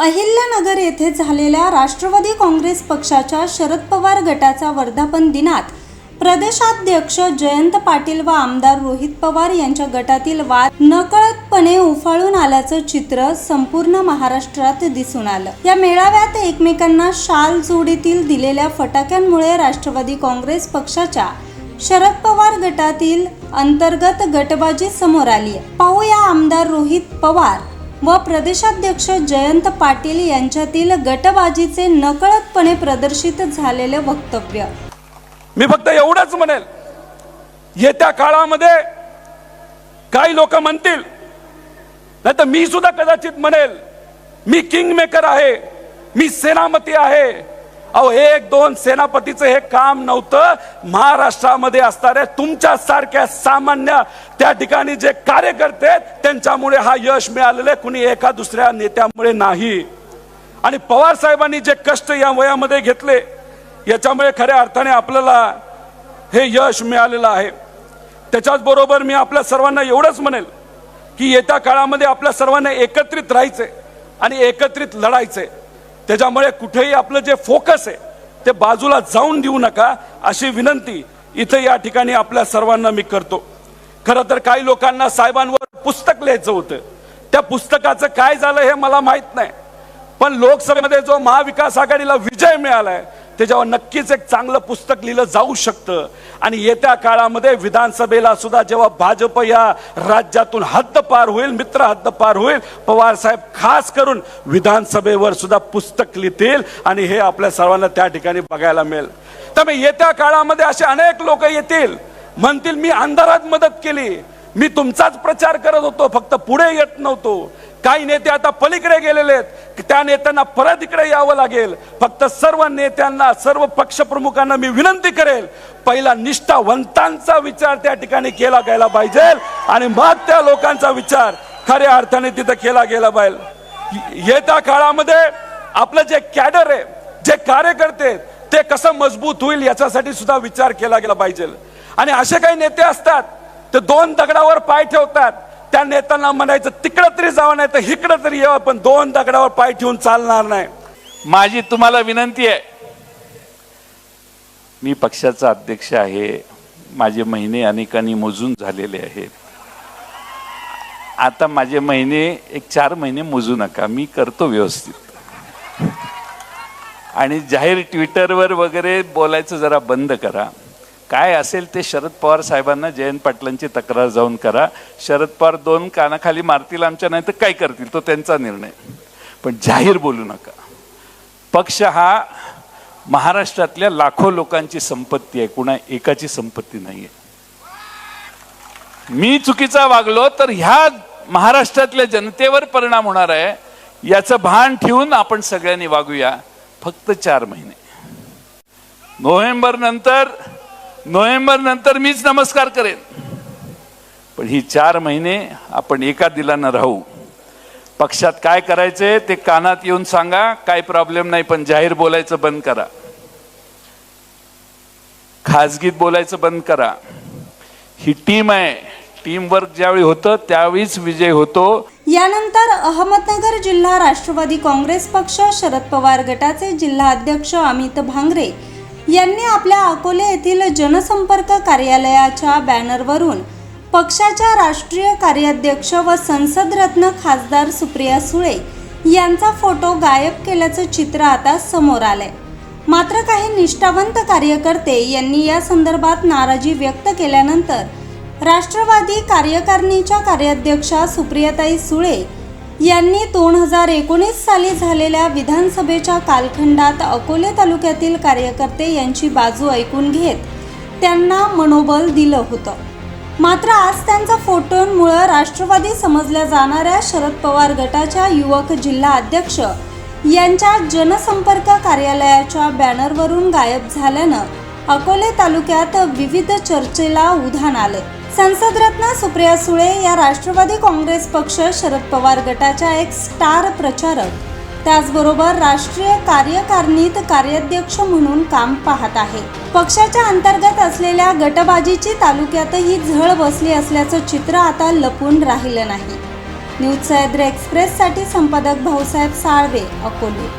अहिल्यानगर येथे झालेल्या राष्ट्रवादी काँग्रेस पक्षाच्या शरद पवार गटाचा वर्धापन दिनात प्रदेशाध्यक्ष जयंत पाटील व आमदार रोहित पवार यांच्या गटातील वाद नकळतपणे उफाळून आल्याचं चित्र संपूर्ण महाराष्ट्रात दिसून आलं. या मेळाव्यात एकमेकांना शाल जोडीतील दिलेल्या फटाक्यांमुळे राष्ट्रवादी काँग्रेस पक्षाच्या शरद पवार गटातील अंतर्गत गटबाजी समोर आली पाहूया आमदार रोहित पवार व प्रदेशाध्यक्ष जयंत पाटील यांच्यातील गटबाजीचे नकळतपणे प्रदर्शित झालेले वक्तव्य. मी फक्त एवढंच म्हणेल येत्या काळामध्ये काही लोक म्हणतील नाही तर मी सुद्धा कदाचित म्हणेल मी किंग मेकर आहे मी सेनापती आहे अहो एक दोन सेनापतीचं हे काम नव्हतं. महाराष्ट्रामध्ये असणाऱ्या तुमच्या सारख्या सामान्य त्या ठिकाणी जे कार्यकर्ते त्यांच्यामुळे हा यश मिळालेलं आहे. कुणी एका दुसऱ्या नेत्यामुळे नाही. आणि पवार साहेबांनी जे कष्ट या वयामध्ये घेतले याच्यामुळे खऱ्या अर्थाने आपल्याला हे यश मिळालेलं आहे. त्याच्याच बरोबर मी आपल्या सर्वांना एवढंच म्हणेल की येत्या काळामध्ये आपल्या सर्वांना एकत्रित राहायचंय आणि एकत्रित लढायचंय. त्याच्यामुळे कुठेही आपलं जे फोकस आहे ते बाजूला जाऊन देऊ नका अशी विनंती इथे या ठिकाणी आपल्या सर्वांना मी करतो. खरं तर काही लोकांना साहेबांवर पुस्तक लिहायचं होतं. त्या पुस्तकाचं काय झालं हे मला माहीत नाही. पण लोकसभेमध्ये जो महाविकास आघाडीला विजय मिळालाय त्याच्यावर नक्कीच एक चांगलं पुस्तक लिहिलं जाऊ शकतं. आणि येत्या काळामध्ये विधानसभेला सुद्धा जेव्हा भाजप या राज्यातून हद्द पार होईल मित्र हद्द पार होईल पवार साहेब खास करून विधानसभेवर सुद्धा पुस्तक लिहितील आणि हे आपल्या सर्वांना त्या ठिकाणी बघायला मिळेल. त्यामुळे येत्या काळामध्ये असे अनेक लोक येतील म्हणतील मी अंधारात मदत केली मी तुमचाच प्रचार करत होतो फक्त पुढे येत नव्हतो. काही नेते आता पलीकडे गेलेले आहेत. त्या नेत्यांना परत इकडे यावं लागेल. फक्त सर्व नेत्यांना सर्व पक्षप्रमुखांना मी विनंती करेल पहिला निष्ठावंतांचा विचार त्या ठिकाणी केला गेला पाहिजे आणि मग त्या लोकांचा विचार खऱ्या अर्थाने तिथं केला गेला पाहिजे. येत्या काळामध्ये आपलं जे कॅडर आहे जे कार्यकर्ते ते कसं मजबूत होईल याच्यासाठी सुद्धा विचार केला गेला पाहिजे. आणि असे काही नेते असतात ते दोन दगडावर पाय ठेवतात. त्या नेत्यांना म्हणायचं तिकडं तरी जावं नाही तर इकडं तरी यावं पण दोन दगडावर पाय ठेवून चालणार नाही. माझी तुम्हाला विनंती आहे. मी पक्षाचा अध्यक्ष आहे. माझे महिने अनेकांनी मोजून झालेले आहेत. आता माझे महिने एक चार महिने मोजू नका. मी करतो व्यवस्थित. आणि जाहीर ट्विटरवर वगैरे बोलायचं जरा बंद करा. काय असेल ते शरद पवार साहेबांना जयंत पाटलांची तक्रार जाऊन करा. शरद पवार दोन कानाखाली मारतील आमच्या नाही तर काय करतील? तो त्यांचा निर्णय. पण जाहीर बोलू नका. पक्ष हा महाराष्ट्रातल्या लाखो लोकांची संपत्ती आहे. कुणा एकाची संपत्ती नाही आहे मी चुकीचा वागलो तर ह्या महाराष्ट्रातल्या जनतेवर परिणाम होणार आहे. याचं भान ठेवून आपण सगळ्यांनी वागूया. फक्त चार महिने. नोव्हेंबर नंतर नोव्हेंबर नंतर मीच नमस्कार करेन. पण ही चार महिने आपण एका दिलानं राहू. पक्षात काय करायचे ते कानात येऊन सांगा काय प्रॉब्लेम नाही पण जाहीर बोलायचं बंद करा. खाजगीत बोलायचं बंद करा. ही टीम आहे. टीम वर्क ज्यावेळी होतं त्यावेळीच विजय होतो. यानंतर अहमदनगर जिल्हा राष्ट्रवादी काँग्रेस पक्ष शरद पवार गटाचे जिल्हा अध्यक्ष अमित भांगरे यांनी आपल्या अकोले येथील जनसंपर्क कार्यालयाच्या बॅनरवरून पक्षाच्या राष्ट्रीय कार्याध्यक्ष व संसदरत्न खासदार सुप्रिया सुळे यांचा फोटो गायब केल्याचं चित्र आता समोर आलंय. मात्र काही निष्ठावंत कार्यकर्ते यांनी या संदर्भात नाराजी व्यक्त केल्यानंतर राष्ट्रवादी कार्यकारिणीच्या कार्याध्यक्षा सुप्रियाताई सुळे यांनी दोन हजार एकोणीस साली झालेल्या विधानसभेच्या कालखंडात अकोले तालुक्यातील कार्यकर्ते यांची बाजू ऐकून घेत त्यांना मनोबल दिलं होतं. मात्र आज त्यांचा फोटोंमुळं राष्ट्रवादी समजल्या जाणाऱ्या शरद पवार गटाच्या युवक जिल्हा अध्यक्ष यांच्या जनसंपर्क कार्यालयाच्या बॅनरवरून गायब झाल्यानं अकोले तालुक्यात विविध चर्चेला उधाण आलं. संसदरत्न सुप्रिया सुळे या राष्ट्रवादी काँग्रेस पक्ष शरद पवार गटाच्या एक स्टार प्रचारक. त्याचबरोबर राष्ट्रीय कार्यकारिणीत कार्याध्यक्ष म्हणून काम पाहत आहे. पक्षाच्या अंतर्गत असलेल्या गटबाजीची तालुक्यातही झळ बसली असल्याचं चित्र आता लपून राहिलं नाही. न्यूज सह्याद्री एक्सप्रेससाठी संपादक भाऊसाहेब साळवे अकोले.